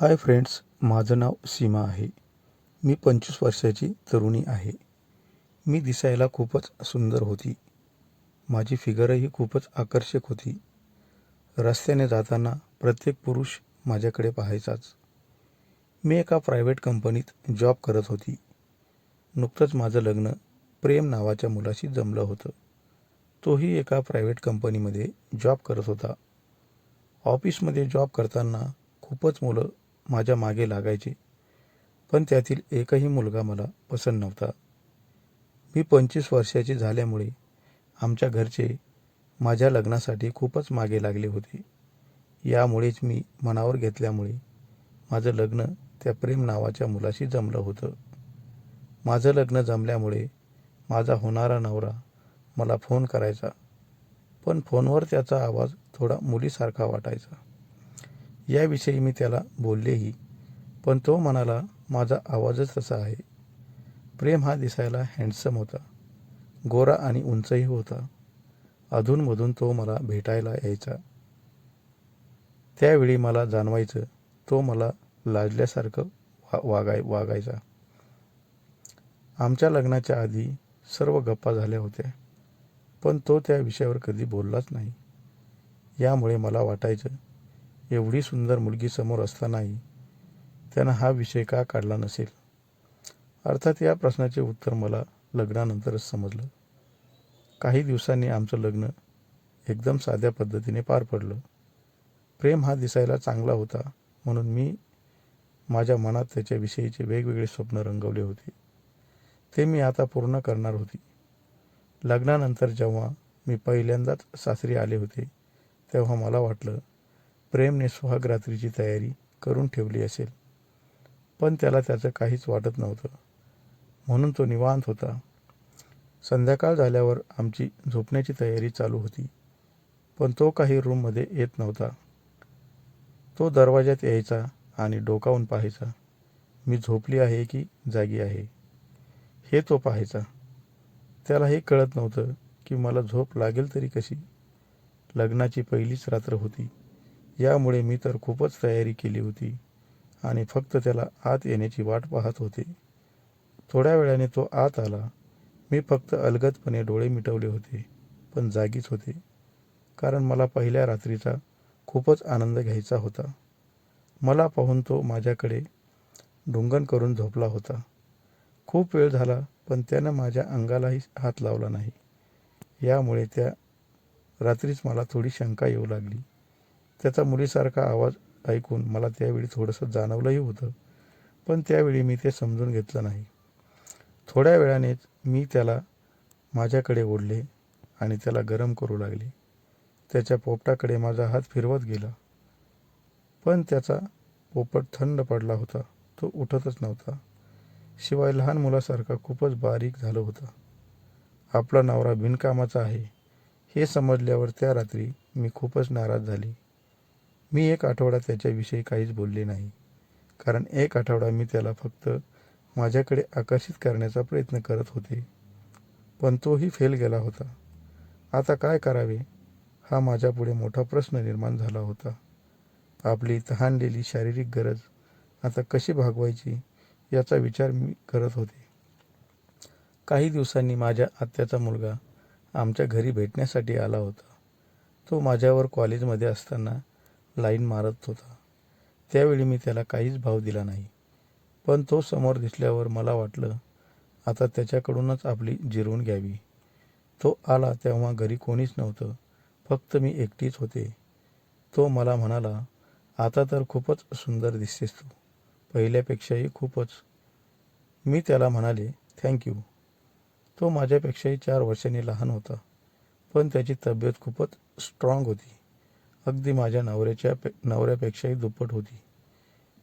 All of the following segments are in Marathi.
हाय फ्रेंड्स माझं नाव सीमा आहे. मी पंचवीस वर्षाची तरुणी आहे. मी दिसायला खूपच सुंदर होती. माझी फिगरही खूपच आकर्षक होती. रस्त्याने जाताना प्रत्येक पुरुष माझ्याकडे पाहायचाच. मी एका प्रायव्हेट कंपनीत जॉब करत होती. नुकतंच माझं लग्न प्रेम नावाच्या मुलाशी जमलं होतं. तोही एका प्रायव्हेट कंपनीमध्ये जॉब करत होता. ऑफिसमध्ये जॉब करताना खूपच मुलं माझ्या मागे लागायचे. पण त्यातील एकही मुलगा मला पसंत नव्हता. मी पंचवीस वर्षाची झाल्यामुळे आमच्या घरचे माझ्या लग्नासाठी खूपच मागे लागले होते. यामुळेच मी मनावर घेतल्यामुळे माझं लग्न त्या प्रेम नावाच्या मुलाशी जमलं होतं. माझं लग्न जमल्यामुळे माझा होणारा नवरा मला फोन करायचा. पण फोनवर त्याचा आवाज थोडा मुलीसारखा वाटायचा. याविषयी मी त्याला बोललेही पण तो म्हणाला माझा आवाजच तसा आहे. प्रेम हा दिसायला हँडसम होता. गोरा आणि उंचही होता. अधूनमधून तो मला भेटायला यायचा. त्यावेळी मला जाणवायचं तो मला लाजल्यासारखं वा वागाय वागायचा. आमच्या लग्नाच्या आधी सर्व गप्पा झाल्या होत्या पण तो त्या विषयावर कधी बोललाच नाही. यामुळे मला वाटायचं एवढी सुंदर मुलगी समोर असतानाही त्यानं हा विषय का काढला नसेल? अर्थात या प्रश्नाचे उत्तर मला लग्नानंतरच समजलं. काही दिवसांनी आमचं लग्न एकदम साध्या पद्धतीने पार पडलं. प्रेम हा दिसायला चांगला होता म्हणून मी माझ्या मनात त्याच्याविषयीचे वेगवेगळे स्वप्न रंगवले होते. ते मी आता पूर्ण करणार होती. लग्नानंतर जेव्हा मी पहिल्यांदाच सासरी आले होते तेव्हा मला वाटलं प्रेमने सुहागरात्रीची तयारी करून ठेवली असेल. पण त्याला त्याचं काहीच वाटत नव्हतं. म्हणून तो निवांत होता. संध्याकाळ झाल्यावर आमची झोपण्याची तयारी चालू होती. पण तो काही रूममध्ये येत नव्हता. तो दरवाज्यात यायचा आणि डोकावून पाहायचा मी झोपली आहे की जागी आहे? हे तो पाहायचा. त्याला हे कळत नव्हतं की मला झोप लागेल तरी कशी. लग्नाची पहिलीच रात्र होती. यामुळे मी तर खूपच तयारी केली होती आणि फक्त त्याला आत येण्याची वाट पाहत होते. थोड्या वेळाने तो आत आला. मी फक्त अलगदपणे डोळे मिटवले होते पण जागीच होते कारण मला पहिल्या रात्रीचा खूपच आनंद घ्यायचा होता. मला पाहून तो माझ्याकडे ढुंगण करून झोपला होता. खूप वेळ झाला पण त्यानं माझ्या अंगालाही हात लावला नाही. यामुळे त्या रात्रीच मला थोडी शंका येऊ लागली. त्याचा मुलीसारखा आवाज ऐकून मला त्यावेळी थोडंसं जाणवलंही होतं पण त्यावेळी मी ते समजून घेतलं नाही. थोड्या वेळानेच मी त्याला माझ्याकडे ओढले आणि त्याला गरम करू लागले. त्याच्या पोपटाकडे माझा हात फिरवत गेला पण त्याचा पोपट थंड पडला होता तो उठतच नव्हता. शिवाय लहान मुलासारखा खूपच बारीक झालं होतं. आपला नवरा बिनकामाचा आहे हे समजल्यावर त्या रात्री मी खूपच नाराज झाली. मी एक आठवडा त्याच्याविषयी काहीच बोलले नाही. कारण एक आठवडा मी त्याला फक्त माझ्याकडे आकर्षित करण्याचा प्रयत्न करत होते. पण तोही फेल गेला होता. आता काय करावे? हा माझ्यापुढे मोठा प्रश्न निर्माण झाला होता. आपली तहानलेली शारीरिक गरज आता कशी भागवायची याचा विचार मी करत होते. काही दिवसांनी माझ्या आत्याचा मुलगा आमच्या घरी भेटण्यासाठी आला होता. तो माझ्यावर कॉलेजमध्ये असताना लाईन मारत होता. त्यावेळी मी त्याला काहीच भाव दिला नाही. पण तो समोर दिसल्यावर मला वाटलं आता त्याच्याकडूनच आपली जिरवून घ्यावी. तो आला तेव्हा घरी कोणीच नव्हतं फक्त मी एकटीच होते. तो मला म्हणाला आता तर खूपच सुंदर दिसतेस तू. पहिल्यापेक्षाही खूपच. मी त्याला म्हणाले थँक्यू तो माझ्यापेक्षाही चार वर्षांनी लहान होता पण त्याची तब्येत खूपच स्ट्रॉंग होती. अगदी माझ्या नवऱ्याच्या पे नवऱ्यापेक्षाही दुप्पट होती.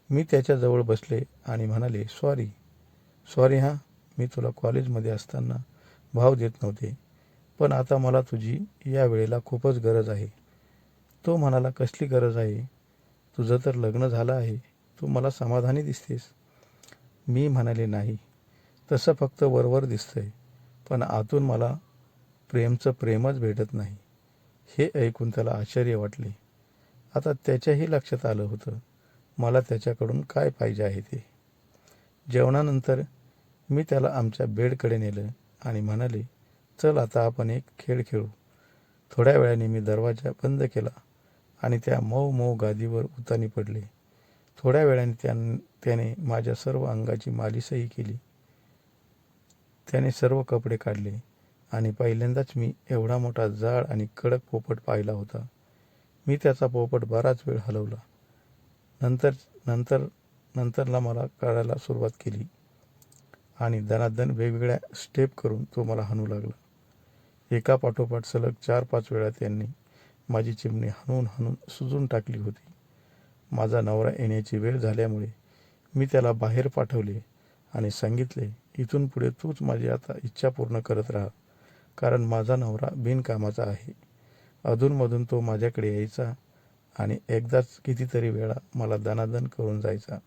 मी त्याच्याजवळ बसले आणि म्हणाले सॉरी सॉरी हां मी तुला कॉलेजमध्ये असताना भाव देत नव्हते पण आता मला तुझी या वेळेला खूपच गरज आहे. तो म्हणाला कसली गरज आहे? तुझं तर लग्न झालं आहे तू मला समाधानी दिसतेस. मी म्हणाले नाही तसं फक्त वरवर दिसतंय पण आतून मला प्रेमचं प्रेमच भेटत नाही. हे ऐकून त्याला आश्चर्य वाटले. आता त्याच्याही लक्षात आलं होतं मला त्याच्याकडून काय पाहिजे आहे ते. जेवणानंतर मी त्याला आमच्या बेडकडे नेलं आणि म्हणाले चल आता आपण एक खेळ खेळू. थोड्या वेळाने मी दरवाजा बंद केला आणि त्या मऊ मऊ गादीवर उतानी पडले. थोड्या वेळाने त्या त्याने माझ्या सर्व अंगाची मालिशही केली. त्याने सर्व कपडे काढले. आणि पहिल्यांदाच मी एवढा मोठा जाड आणि कडक पोपट पाहिला होता. मी त्याचा पोपट बराच वेळ हलवला. नंतर नंतर नंतरला मला कळायला सुरुवात केली आणि दनादन वेगवेगळ्या स्टेप करून तो मला हाणू लागला. एका पाठोपाठ सलग चार पाच वेळा त्यांनी माझी चिमणी हाणून हणून सुजून टाकली होती. माझा नवरा येण्याची वेळ झाल्यामुळे मी त्याला बाहेर पाठवले आणि सांगितले इथून पुढे तूच माझी आता इच्छा पूर्ण करत राहा. कारण माझा नवरा बिनकामाचा आहे. अधूनमधून तो माझ्याकडे यायचा आणि एकदाच कितीतरी वेळा मला दनादन करून जायचा.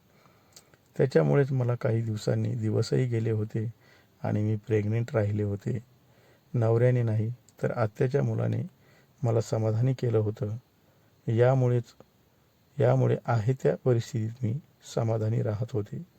त्याच्यामुळेच मला काही दिवसांनी दिवसही गेले होते आणि मी प्रेग्नेंट राहिले होते. नवऱ्याने नाही तर आत्याच्या मुलाने मला समाधानी केलं होतं. यामुळेच यामुळे आहे त्या परिस्थितीत मी समाधानी राहत होते.